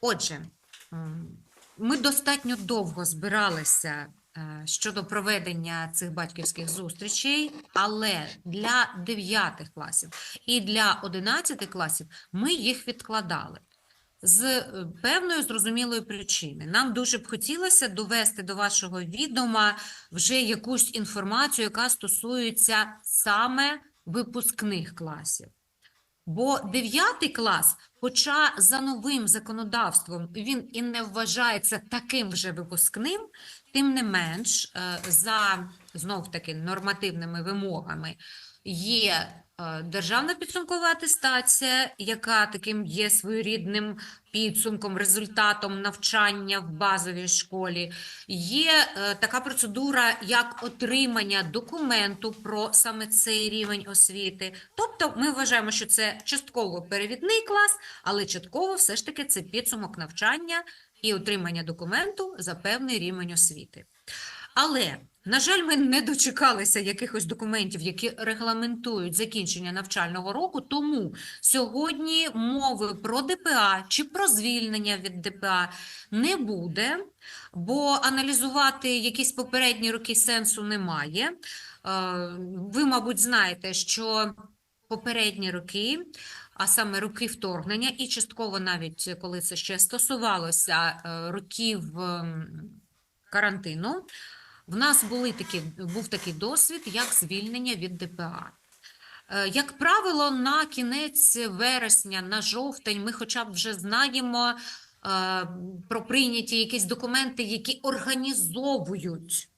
Отже, ми достатньо довго збиралися е, щодо проведення цих батьківських зустрічей, але для 9 класів і для 11 класів ми їх відкладали. З е, певної зрозумілої причини. Нам дуже б хотілося довести до вашого відома вже якусь інформацію, яка стосується саме випускних класів. Бо 9 клас, хоча за новим законодавством він і не вважається таким вже випускним, тим не менш, е, за знов таки нормативними вимогами є державна підсумкова атестація, яка таким є своєрідним підсумком, результатом навчання в базовій школі. Є е, така процедура, як отримання документу про саме цей рівень освіти. Тобто, ми вважаємо, що це частково перевідний клас, але частково все ж таки це підсумок навчання і отримання документу за певний рівень освіти. Але, на жаль, ми не дочекалися якихось документів, які регламентують закінчення навчального року, тому сьогодні мови про ДПА чи про звільнення від ДПА не буде, бо аналізувати якісь попередні роки сенсу немає. Е, Ви, мабуть, знаєте, що попередні роки, а саме роки вторгнення, і частково навіть коли це ще стосувалося е, років ем, карантину, в нас були такі, був такий досвід, як звільнення від ДПА. Е, Як правило, на кінець вересня, на жовтень, ми хоча б вже знаємо е, про прийняті якісь документи, які організовують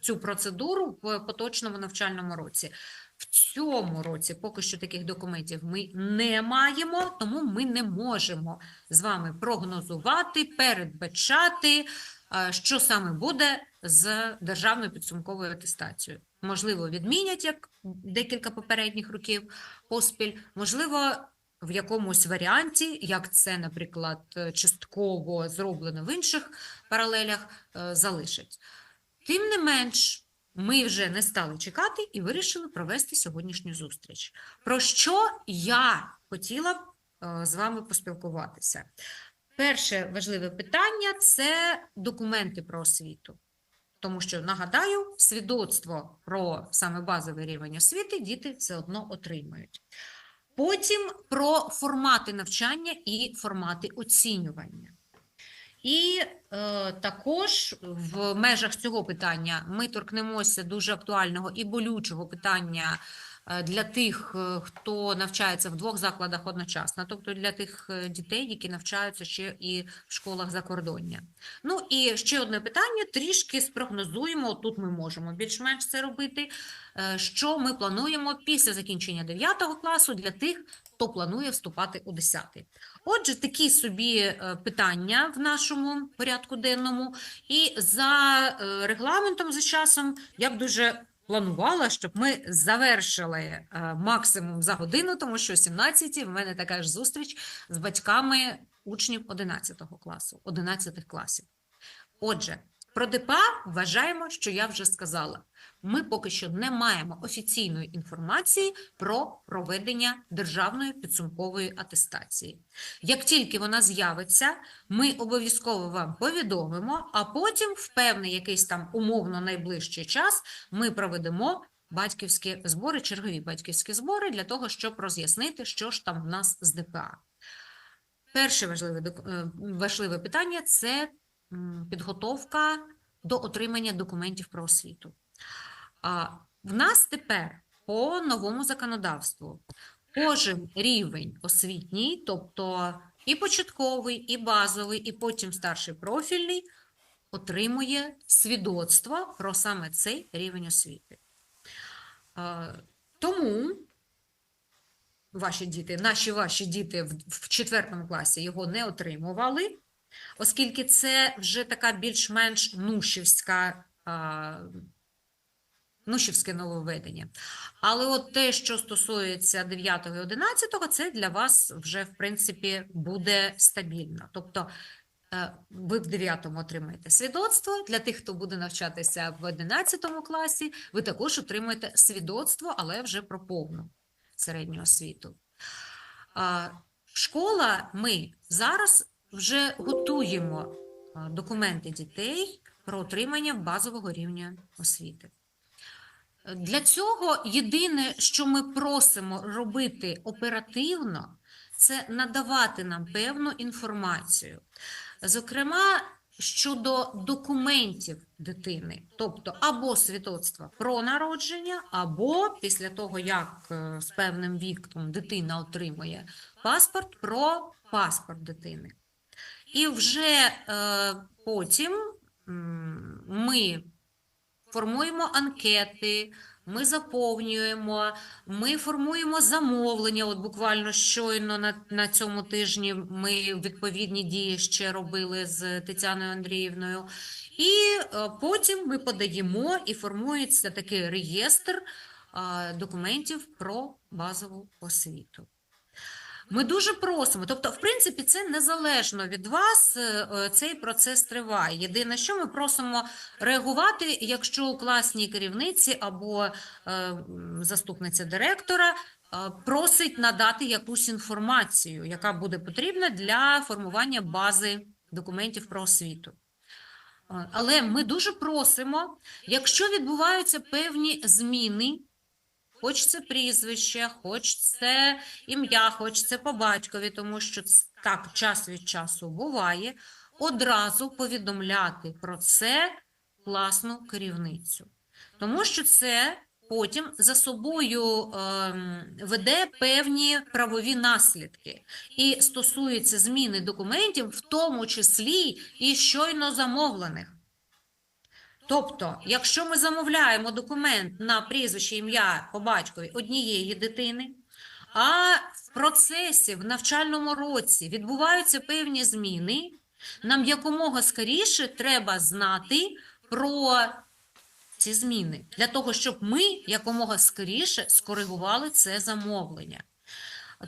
цю процедуру в поточному навчальному році. В цьому році поки що таких документів ми не маємо, тому ми не можемо з вами прогнозувати, передбачати, е, що саме буде з державною підсумковою атестацією. Можливо, відмінять як декілька попередніх років поспіль, можливо, в якомусь варіанті, як це, наприклад, частково зроблено в інших паралелях, е, залишать. Тим не менш, ми вже не стали чекати і вирішили провести сьогоднішню зустріч. Про що я хотіла б е, з вами поспілкуватися? Перше важливе питання це документи про освіту. Тому що, нагадаю, свідоцтво про саме базовий рівень освіти діти все одно отримають. Потім про формати навчання і формати оцінювання. І е, також в межах цього питання ми торкнемося дуже актуального і болючого питання для тих, е, хто навчається в двох закладах одночасно, тобто для тих е, дітей, які навчаються ще і в школах закордоння. Ну і ще одне питання: трішки спрогнозуємо. Тут ми можемо більш-менш це робити. е, Що ми плануємо після закінчення 9 класу для тих, хто планує вступати у 10. Отже, такі собі е, питання в нашому порядку денному. І за е, регламентом, за часом, я б дуже планувала, щоб ми завершили е, максимум за годину, тому що о 17 в мене така ж зустріч з батьками учнів 11 класу, 11 класів. Отже, про ДПА вважаємо, що я вже сказала. Ми поки що не маємо офіційної інформації про проведення державної підсумкової атестації. Як тільки вона з'явиться, ми обов'язково вам повідомимо, а потім, в певний якийсь там умовно найближчий час, ми проведемо батьківські збори, чергові батьківські збори для того, щоб роз'яснити, що ж там в нас з ДПА. Перше важливе, е, важливе питання це підготовка до отримання документів про освіту. А в нас тепер по новому законодавству кожен рівень освітній, тобто і початковий, і базовий, і потім старший профільний, отримує свідоцтво про саме цей рівень освіти. Тому ваші діти, наші ваші діти в, четвертому класі його не отримували, оскільки це вже така більш-менш нушівська. А, Нушівське нововведення. Але от те, що стосується 9 і 11, це для вас вже, в принципі, буде стабільно. Тобто е, ви в 9 отримаєте свідоцтво. Для тих, хто буде навчатися в 11 класі, ви також отримаєте свідоцтво, але вже про повну середню освіту. Школа ми зараз вже готуємо документи дітей про отримання базового рівня освіти. Для цього єдине, що ми просимо робити оперативно, це надавати нам певну інформацію. Зокрема, щодо документів дитини, тобто або свідоцтва про народження, або після того, як е, з певним віком дитина отримує паспорт, про паспорт дитини. І вже е, потім ми формуємо анкети, ми заповнюємо, ми формуємо замовлення. От буквально щойно на, на цьому тижні ми відповідні дії ще робили з Тетяною Андріївною. І е, потім ми подаємо і формується такий реєстр документів про базову освіту. Ми дуже просимо, тобто, в принципі, це незалежно від вас, е, е, цей процес триває. Єдине, що ми просимо реагувати, якщо у класній керівниці або е, заступниця директора просить надати якусь інформацію, яка буде потрібна для формування бази документів про освіту. Але ми дуже просимо, якщо відбуваються певні зміни, хоч це прізвище, хоч це ім'я, хоч по батькові, тому що так час від часу буває, одразу повідомляти про це класну керівницю. Тому що це потім за собою ем, веде певні правові наслідки і стосується зміни документів, в тому числі і щойно замовлених. Тобто, якщо ми замовляємо документ на прізвище ім'я по батькові однієї дитини, а в процесі в навчальному році відбуваються певні зміни, нам якомога скоріше треба знати про ці зміни для того, щоб ми якомога скоріше скоригували це замовлення.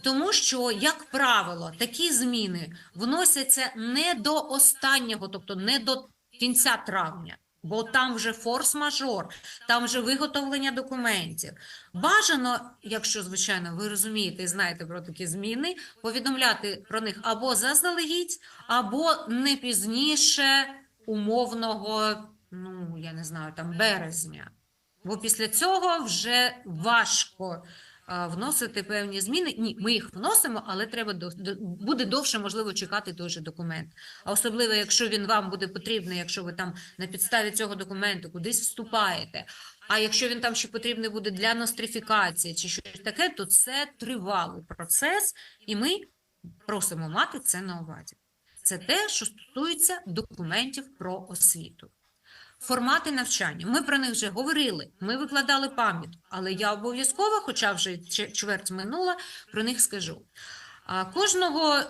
Тому що, як правило, такі зміни вносяться не до останнього, тобто не до кінця травня, бо там вже форс-мажор, там вже виготовлення документів. Бажано, якщо, звичайно, ви розумієте і знаєте про такі зміни, повідомляти про них або заздалегідь, або не пізніше умовного, ну, я не знаю, там березня. Бо після цього вже важко вносити певні зміни. Ні, ми їх вносимо, але треба до, буде довше, можливо, чекати той же документ. А особливо, якщо він вам буде потрібний, якщо ви там на підставі цього документу кудись вступаєте. А якщо він там ще потрібний буде для нострифікації чи щось таке, то це тривалий процес, і ми просимо мати це на увазі. Це те, що стосується документів про освіту. Формати навчання. Ми про них вже говорили, ми викладали пам'ятку, але я обов'язково, хоча вже чверть минула, про них скажу. А Кожного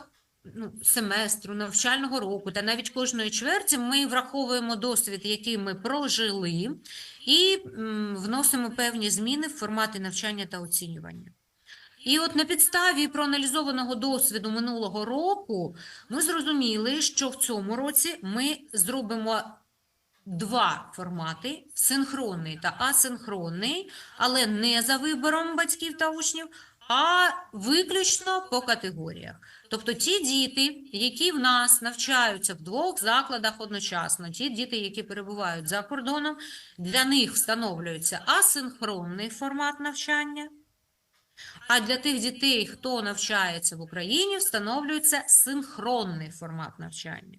ну, семестру, навчального року та навіть кожної чверті ми враховуємо досвід, який ми прожили, і м, вносимо певні зміни в формати навчання та оцінювання. І от на підставі проаналізованого досвіду минулого року ми зрозуміли, що в цьому році ми зробимо два формати: синхронний та асинхронний, але не за вибором батьків та учнів, а виключно по категоріях. Тобто ті діти, які в нас навчаються в двох закладах одночасно, ті діти, які перебувають за кордоном, для них встановлюється асинхронний формат навчання. А для тих дітей, хто навчається в Україні, встановлюється синхронний формат навчання.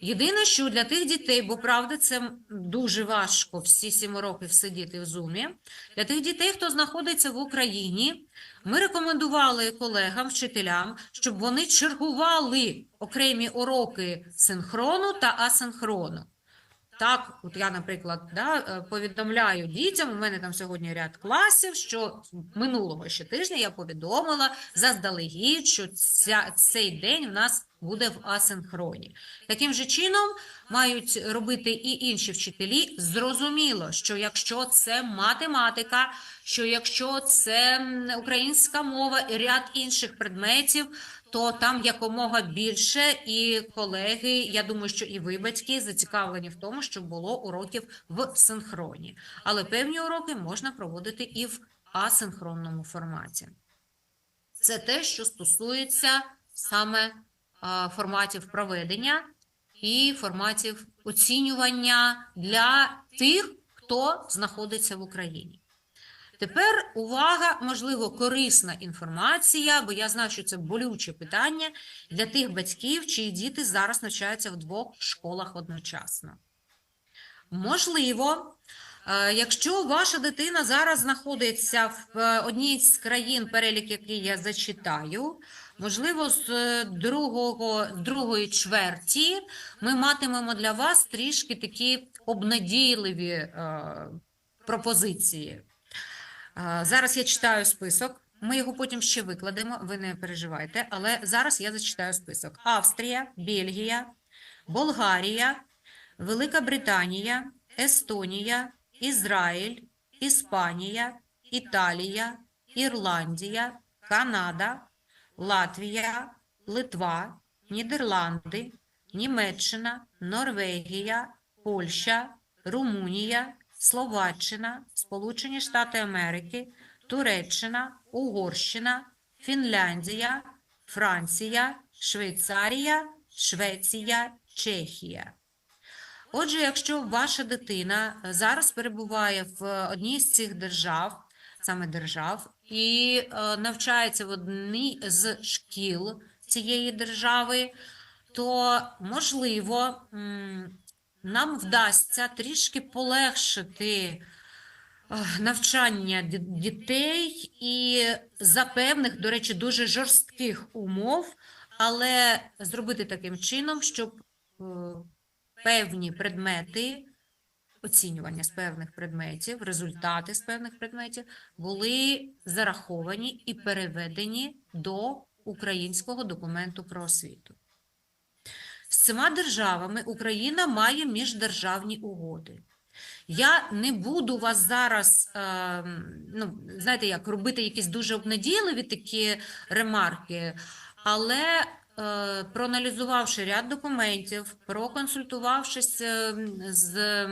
Єдине, що для тих дітей, бо правда, це дуже важко всі сім років сидіти в зумі. Для тих дітей, хто знаходиться в Україні, ми рекомендували колегам, вчителям, щоб вони чергували окремі уроки синхрону та асинхрону. Так, от я, наприклад, да, е, повідомляю дітям, у мене там сьогодні ряд класів, що минулого ще тижня я повідомила заздалегідь, що ця, цей день в нас буде в асинхроні. Таким же чином мають робити і інші вчителі. Зрозуміло, що якщо це математика, що якщо це українська мова і ряд інших предметів, то там якомога більше і колеги, я думаю, що і ви, батьки, зацікавлені в тому, щоб було уроків в синхроні. Але певні уроки можна проводити і в асинхронному форматі. Це те, що стосується саме форматів проведення і форматів оцінювання для тих, хто знаходиться в Україні. Тепер увага, можливо, корисна інформація, бо я знаю, що це болюче питання для тих батьків, чиї діти зараз навчаються в двох школах одночасно. Можливо, е, якщо ваша дитина зараз знаходиться в е, одній з країн, перелік який я зачитаю, можливо, з е, другого, другої чверті ми матимемо для вас трішки такі обнадійливі пропозиції. Зараз я читаю список. Ми його потім ще викладемо, ви не переживайте. Але зараз я зачитаю список: Австрія, Бельгія, Болгарія, Велика Британія, Естонія, Ізраїль, Іспанія, Італія, Ірландія, Канада, Латвія, Литва, Нідерланди, Німеччина, Норвегія, Польща, Румунія, Словаччина, Сполучені Штати Америки, Туреччина, Угорщина, Фінляндія, Франція, Швейцарія, Швеція, Чехія. Отже, якщо ваша дитина зараз перебуває в одній з цих держав, саме держав, і е, навчається в одній з шкіл цієї держави, то можливо нам вдасться трішки полегшити е, навчання дітей і за певних, до речі, дуже жорстких умов, але зробити таким чином, щоб е, певні предмети, оцінювання з певних предметів, результати з певних предметів були зараховані і переведені до українського документу про освіту. З цими державами Україна має міждержавні угоди. Я не буду вас зараз, е, ну, знаєте, як робити якісь дуже обнадійливі такі ремарки, але е, проаналізувавши ряд документів, проконсультувавшись е, з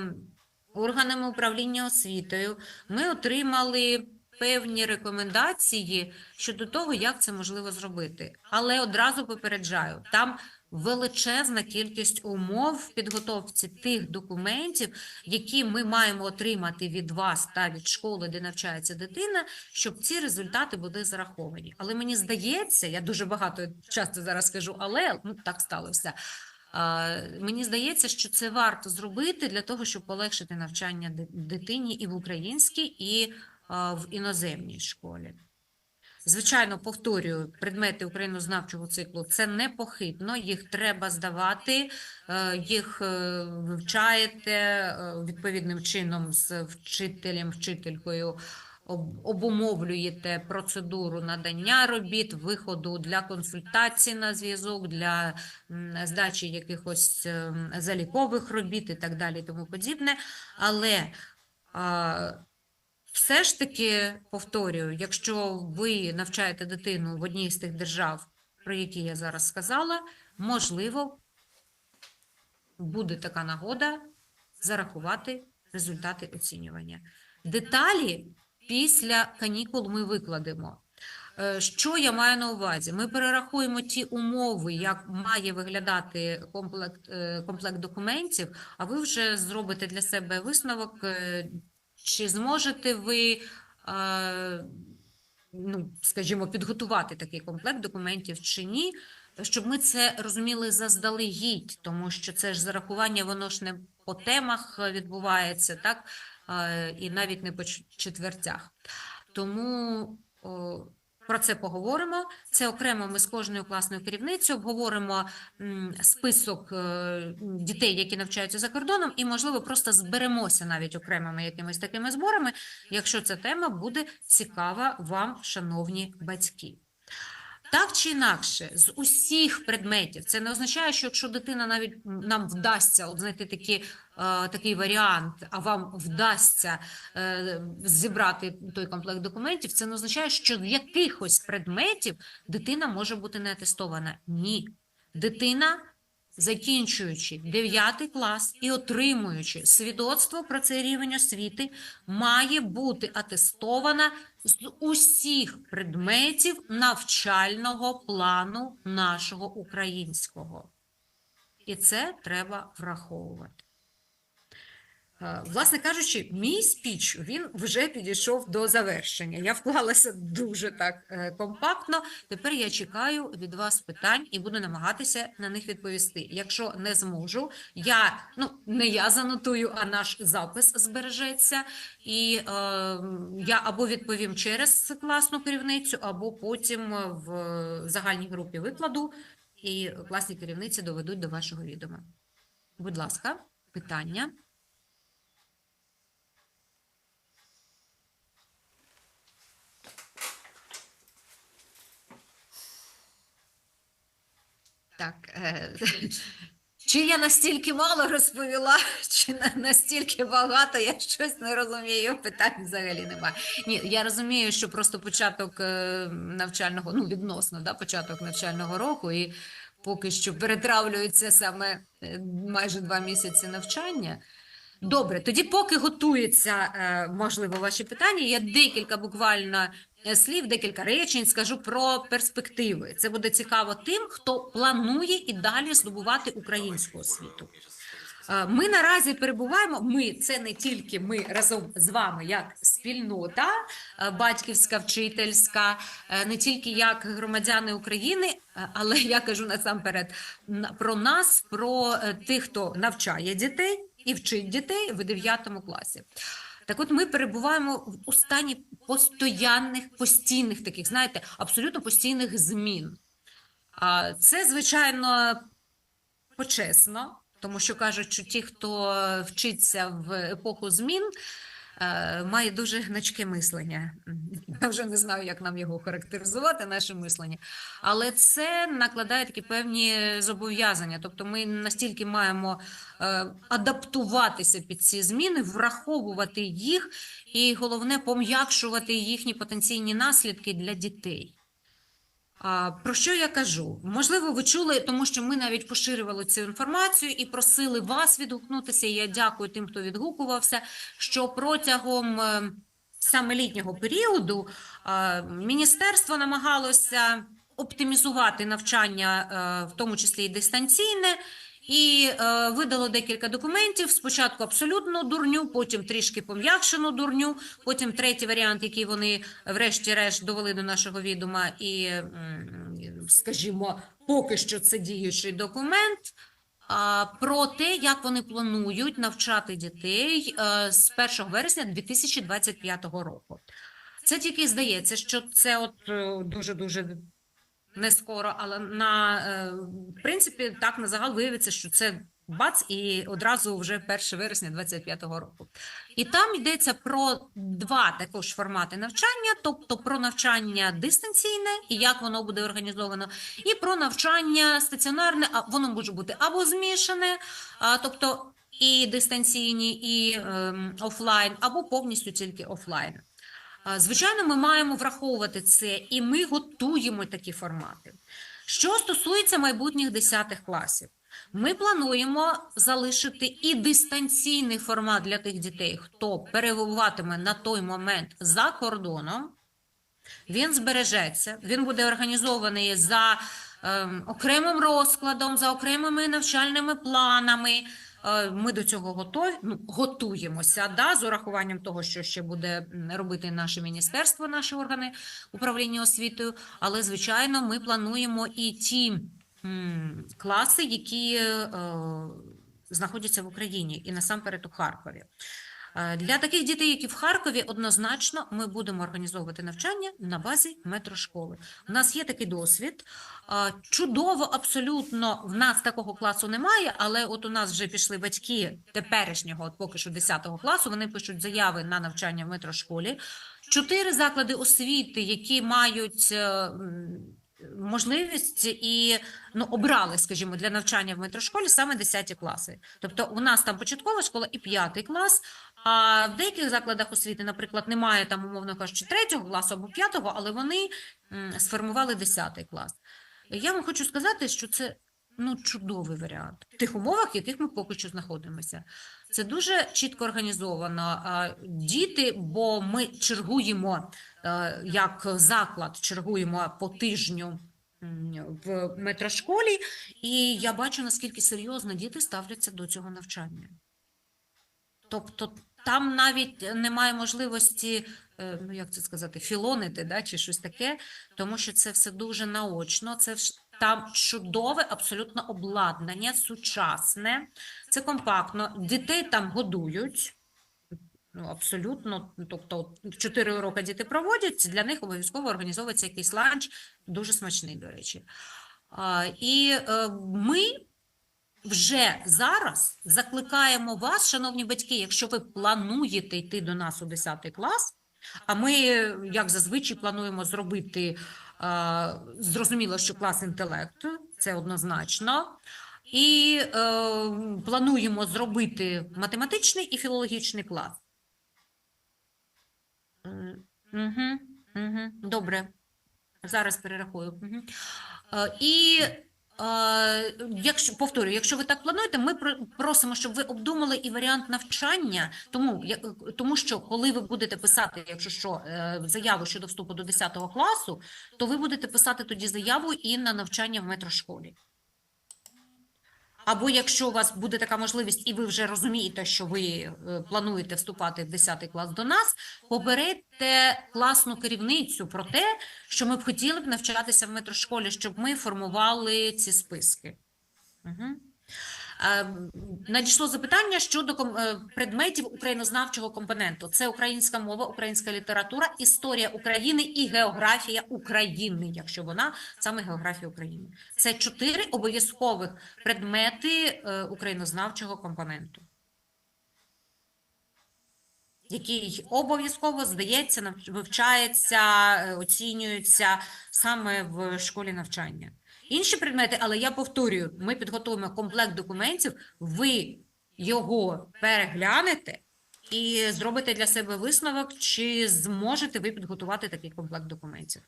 органами управління освітою, ми отримали певні рекомендації щодо того, як це можливо зробити. Але одразу попереджаю, там величезна кількість умов в підготовці тих документів, які ми маємо отримати від вас та від школи, де навчається дитина, щоб ці результати були зараховані. Але мені здається, я дуже багато часто зараз скажу, але ну так сталося. Мені здається, що це варто зробити для того, щоб полегшити навчання дитині і в українській, і в іноземній школі. Звичайно, повторюю, предмети українознавчого циклу це непохитно, їх треба здавати, е, їх е, вивчаєте е, відповідним чином з вчителем, вчителькою. Обумовлюєте процедуру надання робіт, виходу для консультацій на зв'язок, для здачі якихось залікових робіт і так далі, тому подібне. Але все ж таки повторюю, якщо ви навчаєте дитину в одній з тих держав, про які я зараз сказала, можливо, буде така нагода зарахувати результати оцінювання. Деталі після канікул ми викладемо. Е, Що я маю на увазі? Ми перерахуємо ті умови, як має виглядати комплект, е, комплект документів, а ви вже зробите для себе висновок, е, чи зможете ви, е, ну, скажімо, підготувати такий комплект документів чи ні, щоб ми це розуміли заздалегідь, тому що це ж зарахування, воно ж не по темах відбувається, так, Е, і навіть не по четвертях. Тому о, про це поговоримо. Це окремо ми з кожною класною керівницею обговоримо список е, дітей, які навчаються за кордоном, і, можливо, просто зберемося навіть окремими якимись такими зборами, якщо ця тема буде цікава вам, шановні батьки. Так чи інакше, з усіх предметів, це не означає, що якщо дитина навіть нам вдасться знайти такі, е, такий варіант, а вам вдасться е, зібрати той комплект документів, це не означає, що якихось предметів дитина може бути не атестована. Ні. Дитина закінчуючи 9 клас і отримуючи свідоцтво про цей рівень освіти, має бути атестована з усіх предметів навчального плану нашого українського. І це треба враховувати. Е, Власне кажучи, мій спіч він вже підійшов до завершення. Я вклалася дуже так е, компактно. Тепер я чекаю від вас питань і буду намагатися на них відповісти. Якщо не зможу, я ну не я занотую, а наш запис збережеться, і е, я або відповім через класну керівницю, або потім в загальній групі викладу, і класні керівниці доведуть до вашого відома. Будь ласка, питання. Так, е, чи я настільки мало розповіла, чи на- настільки багато, я щось не розумію, питань взагалі немає. Ні, я розумію, що просто початок е, навчального, ну, відносно, да, початок навчального року, і поки що перетравлюється саме е, майже два місяці навчання. Добре, тоді поки готується, е, можливо, ваші питання, я декілька буквально слів, декілька речень скажу про перспективи. Це буде цікаво тим, хто планує і далі здобувати українську освіту. Е, Ми наразі перебуваємо. Ми це не тільки ми разом з вами, як спільнота е, батьківська, вчительська, е, не тільки як громадяни України, е, але я кажу насамперед про нас, про е, тих, хто навчає дітей і вчить дітей в 9 класі. Так от ми перебуваємо у стані постоянних, постійних таких, знаєте, абсолютно постійних змін. А Це, звичайно, почесно, тому що кажуть, що ті, хто вчиться в епоху змін, має дуже гнучке мислення. Я вже не знаю, як нам його характеризувати, наше мислення. Але це накладає такі певні зобов'язання. Тобто ми настільки маємо е, адаптуватися під ці зміни, враховувати їх, і головне пом'якшувати їхні потенційні наслідки для дітей. Про що я кажу? Можливо, ви чули, тому що ми навіть поширювали цю інформацію і просили вас відгукнутися. Я дякую тим, хто відгукувався, що протягом е, саме літнього періоду е, міністерство намагалося оптимізувати навчання, е, в тому числі і дистанційне. І е, видало декілька документів. Спочатку абсолютну дурню, потім трішки пом'якшену дурню, потім третій варіант, який вони врешті-решт довели до нашого відома, і, скажімо, поки що це діючий документ. Про те, як вони планують навчати дітей е, з 1 вересня 2025 року. Це тільки здається, що це от дуже дуже не скоро, але на е, в принципі так на загал виявиться, що це бац, і одразу вже 1 вересня 25-го року. І там йдеться про два також формати навчання, тобто про навчання дистанційне і як воно буде організовано, і про навчання стаціонарне, а воно може бути або змішане, а, тобто і дистанційні, і ем, офлайн, або повністю тільки офлайн. Звичайно, ми маємо враховувати це, і ми готуємо такі формати. Що стосується майбутніх 10 класів, ми плануємо залишити і дистанційний формат для тих дітей, хто перебуватиме на той момент за кордоном. Він збережеться, він буде організований за ем, окремим розкладом, за окремими навчальними планами. Е, Ми до цього готові, ну, готуємося да, з урахуванням того, що ще буде робити наше міністерство, наші органи управління освітою. Але, звичайно, ми плануємо і ті класи, які е, знаходяться в Україні, і насамперед у Харкові. Е, Для таких дітей, які в Харкові, однозначно ми будемо організовувати навчання на базі метрошколи. У нас є такий досвід. Е, Чудово, абсолютно в нас такого класу немає, але от у нас вже пішли батьки теперішнього, от поки що 10 класу. Вони пишуть заяви на навчання в метрошколі. Чотири заклади освіти, які мають. Можливість і ну обрали, скажімо, для навчання в метрошколі саме 10 класи. Тобто, у нас там початкова школа і 5 клас. А в деяких закладах освіти, наприклад, немає там, умовно кажучи, 3 класу або 5, але вони сформували 10 клас. Я вам хочу сказати, що це Ну, чудовий варіант. В тих умовах, в яких ми поки що знаходимося. Це дуже чітко організовано. Діти, бо ми чергуємо е, як заклад, чергуємо по тижню в метрошколі, і я бачу, наскільки серйозно діти ставляться до цього навчання. Тобто там навіть немає можливості, е, ну як це сказати, філонити, да, чи щось таке, тому що це все дуже наочно. Це там чудове абсолютно обладнання, сучасне, це компактно. Дітей там годують. Ну, абсолютно. Тобто, от чотири уроки діти проводять, для них обов'язково організовується якийсь ланч, дуже смачний, до речі. А, і е, ми вже зараз закликаємо вас, шановні батьки, якщо ви плануєте йти до нас у 10 клас, а ми, як зазвичай, плануємо зробити зрозуміло, що клас інтелекту, це однозначно. І е, плануємо зробити математичний і філологічний клас. Угу, угу, добре. Зараз перерахую. Угу. Е, і якщо повторюю, якщо ви так плануєте, ми просимо, щоб ви обдумали і варіант навчання. Тому, тому що коли ви будете писати, якщо що, е, заяву щодо вступу до 10 класу, то ви будете писати тоді заяву і на навчання в метрошколі. Або якщо у вас буде така можливість, і ви вже розумієте, що ви е, плануєте вступати в 10 клас до нас, поберете класну керівницю про те, що ми б хотіли б навчатися в метрошколі, щоб ми формували ці списки. Угу. Надійшло запитання щодо е, предметів українознавчого компоненту. Це українська мова, українська література, історія України і географія України, якщо вона саме географія України. Це чотири обов'язкових предмети е, українознавчого компоненту, який обов'язково здається, вивчається, е, оцінюється саме в школі навчання. Інші предмети, але я повторюю, ми підготуємо комплект документів, ви його переглянете і зробите для себе висновок, чи зможете ви підготувати такий комплект документів.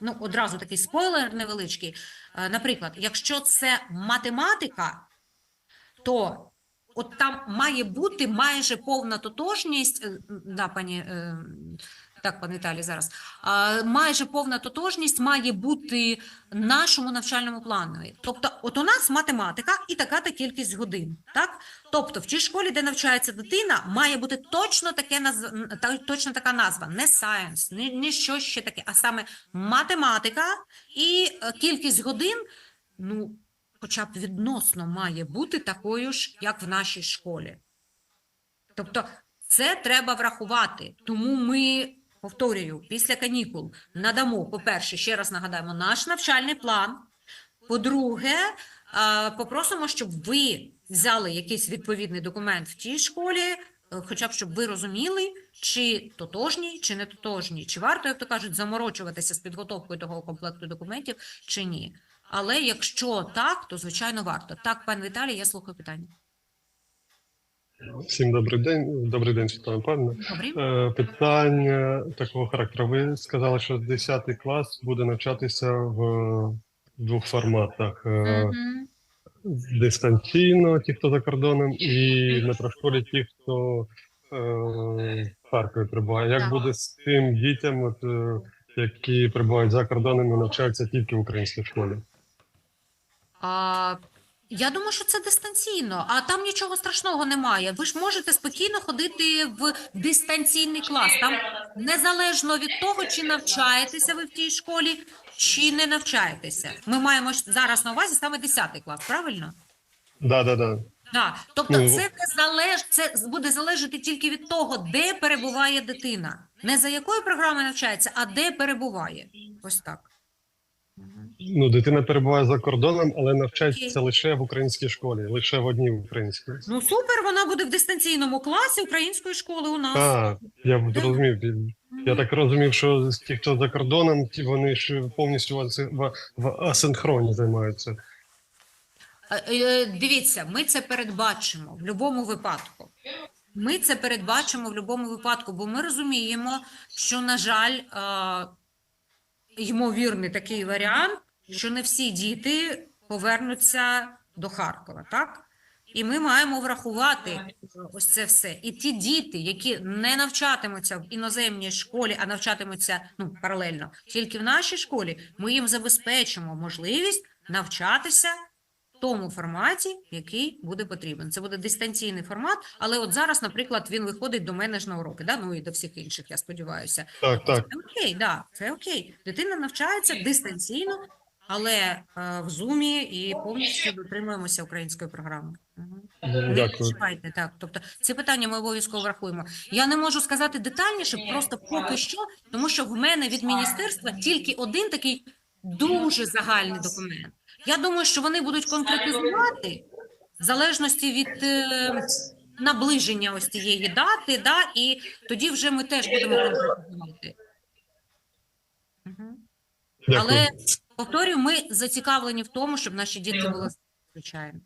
Ну, одразу такий спойлер невеличкий. Е, Наприклад, якщо це математика, то от там має бути майже повна тотожність. е, Да, пані, е, так, пане Віталій, зараз. А, Майже повна тотожність має бути нашому навчальному планові. Тобто, от у нас математика і така-то кількість годин. Так? Тобто, в тій школі, де навчається дитина, має бути точно таке назв... та- точно така назва, не science, не, не що ще таке, а саме математика і е, кількість годин, ну, хоча б відносно має бути такою ж, як в нашій школі. Тобто, це треба врахувати. Тому ми, повторюю, після канікул надамо, по-перше, ще раз нагадаємо, наш навчальний план. По-друге, попросимо, щоб ви взяли якийсь відповідний документ в тій школі, е, хоча б щоб ви розуміли, чи тотожній, чи не тотожній, чи варто, як то кажуть, заморочуватися з підготовкою того комплекту документів, чи ні. Але якщо так, то звичайно варто. Так, пан Віталій, я слухаю питання. Всім добрий день. Добрий день, Світлана Павлівна. Е, Питання такого характеру. Ви сказали, що 10 клас буде навчатися в двох форматах: Мгм. дистанційно, ті, хто за кордоном, і на прошколі ті, хто е, в Харкові перебуває. Як Так. буде з тим дітям, от, які перебувають за кордоном і навчаються тільки в українській школі? А, я думаю, що це дистанційно, а там нічого страшного немає. Ви ж можете спокійно ходити в дистанційний клас. Там незалежно від того, чи навчаєтеся ви в тій школі, чи не навчаєтеся. Ми маємо зараз на увазі саме 10 клас, правильно? Да, да, да. Да. Тобто, Ну, це не залеж... це буде залежати тільки від того, де перебуває дитина. Не за якою програмою навчається, а де перебуває. Ось так. Ну, дитина перебуває за кордоном, але навчається лише в українській школі, лише в одній українській. Ну супер, вона буде в дистанційному класі української школи у нас. А, я б зрозумів. Я так розумів, що тих, хто за кордоном, ті вони ж повністю в, в, в асинхроні займаються. Е, е, Дивіться, ми це передбачимо в будь-якому випадку. Ми це передбачимо в будь-якому випадку, бо ми розуміємо, що, на жаль, ймовірний такий варіант, що не всі діти повернуться до Харкова, так? І ми маємо врахувати ось це все. І ті діти, які не навчатимуться в іноземній школі, а навчатимуться ну, паралельно тільки в нашій школі, ми їм забезпечимо можливість навчатися в тому форматі, який буде потрібен. Це буде дистанційний формат, але от зараз, наприклад, він виходить до мене ж на уроки, да? ну і до всіх інших, я сподіваюся. Так, так. Це окей, да, це окей. Дитина навчається дистанційно, але е, в зумі і повністю дотримуємося української програми. Не Дякую. так. Тобто ці питання ми обов'язково врахуємо. Я не можу сказати детальніше, просто поки що, тому що в мене від міністерства тільки один такий дуже загальний документ. Я думаю, що вони будуть конкретизувати в залежності від е, наближення ось цієї дати, да, і тоді вже ми теж будемо конкретизувати. Дякую. Але повторюю, ми зацікавлені в тому, щоб наші дітки були звичайно.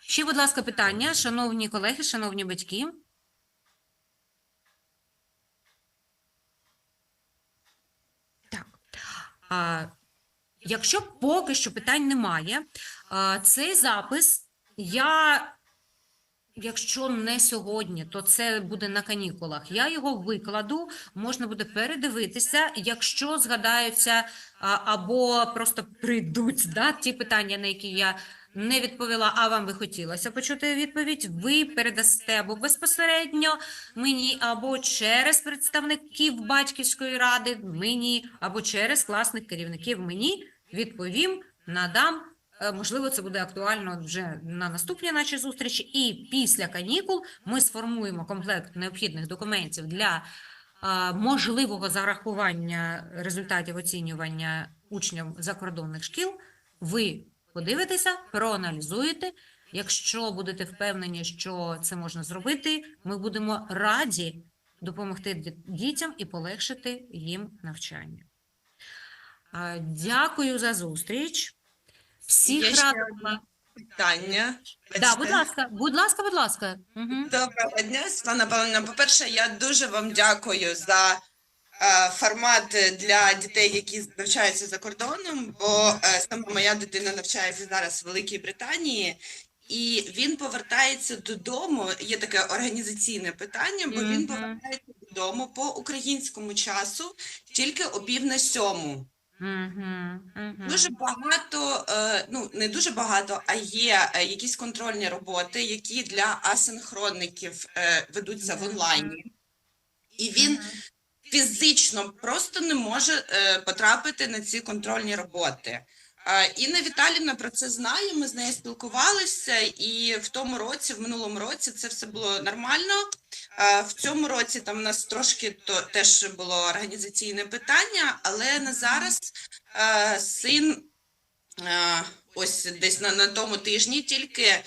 Ще, будь ласка, питання, шановні колеги, шановні батьки. Так. А, якщо поки що питань немає, а, цей запис я, якщо не сьогодні, то це буде на канікулах. Я його викладу, можна буде передивитися, якщо згадаються або просто прийдуть да, ті питання, на які я не відповіла, а вам би хотілося почути відповідь, ви передасте або безпосередньо мені, або через представників батьківської ради мені, або через класних керівників мені відповім, надам. Е, Можливо, це буде актуально вже на наступній нашій зустрічі. І після канікул ми сформуємо комплект необхідних документів для можливого зарахування результатів оцінювання учнів закордонних шкіл. Ви подивитеся, проаналізуєте. Якщо будете впевнені, що це можна зробити, ми будемо раді допомогти дітям і полегшити їм навчання. Дякую за зустріч. Всіх Є ще рада. одне питання. Да, будь Бачите? ласка, будь ласка, будь ласка. Угу. Доброго дня, Світлана Павловна. По-перше, я дуже вам дякую за е, формат для дітей, які навчаються за кордоном, бо е, саме моя дитина навчається зараз в Великій Британії. І він повертається додому. Є таке організаційне питання, бо він Мгм. повертається додому по українському часу тільки о пів на сьому. Угу. Угу. Дуже багато, е, ну не дуже багато, а є е, якісь контрольні роботи, які для асинхронників е, ведуться в онлайні, і він фізично просто не може потрапити на ці контрольні роботи. Е, Інна Віталівна про це знає. Ми з нею спілкувалися, і в тому році, в минулому році, це все було нормально. Е, В цьому році там у нас трошки то теж було організаційне питання, але на зараз е, син ось десь на, на тому тижні тільки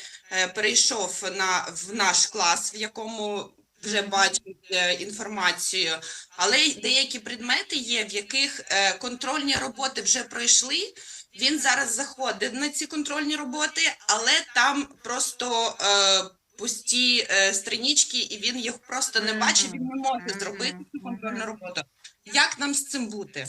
перейшов на в наш клас, в якому вже бачить е, інформацію, але деякі предмети є, в яких контрольні роботи вже пройшли. Він зараз заходить на ці контрольні роботи, але там просто е, пусті е, странички, і він їх просто не бачить. Він не може зробити цю контрольну роботу. Як нам з цим бути?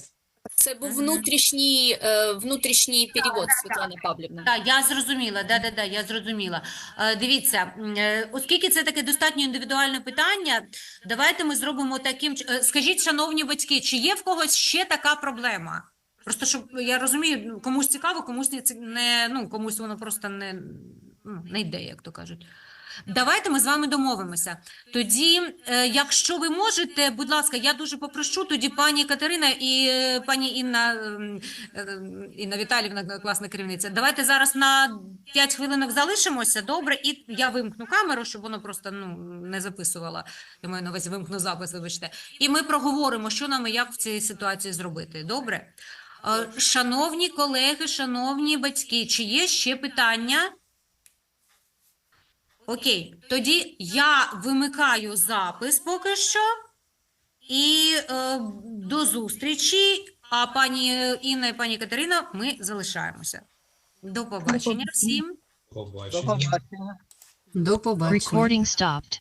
Це був внутрішній, е, внутрішній перевод, Світлана Павлівна. Так, я зрозуміла, да, да, да, я зрозуміла. Е, Дивіться, е, оскільки це таке достатньо індивідуальне питання, давайте ми зробимо таким. ч- е, Скажіть, шановні батьки, чи є в когось ще така проблема? Просто щоб я розумію, комусь цікаво, комусь не, не ну комусь воно просто не, ну, не йде, як то кажуть. Давайте ми з вами домовимося. Тоді, е, якщо ви можете, будь ласка, я дуже попрошу тоді пані Катерина і е, пані Інна, е, Інна Віталівна, класна керівниця. Давайте зараз на 5 хвилинок залишимося, добре, і я вимкну камеру, щоб воно просто ну, не записувало. Я маю на увазі вимкну запис, вибачте. І ми проговоримо, що нам і як в цій ситуації зробити. Добре? Шановні колеги, шановні батьки, чи є ще питання? Окей, тоді я вимикаю запис поки що. І е, до зустрічі. А пані Інна і пані Катерина, ми залишаємося. До побачення всім. Побачення. До побачення. Recording stopped.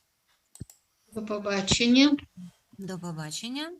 До побачення. До побачення.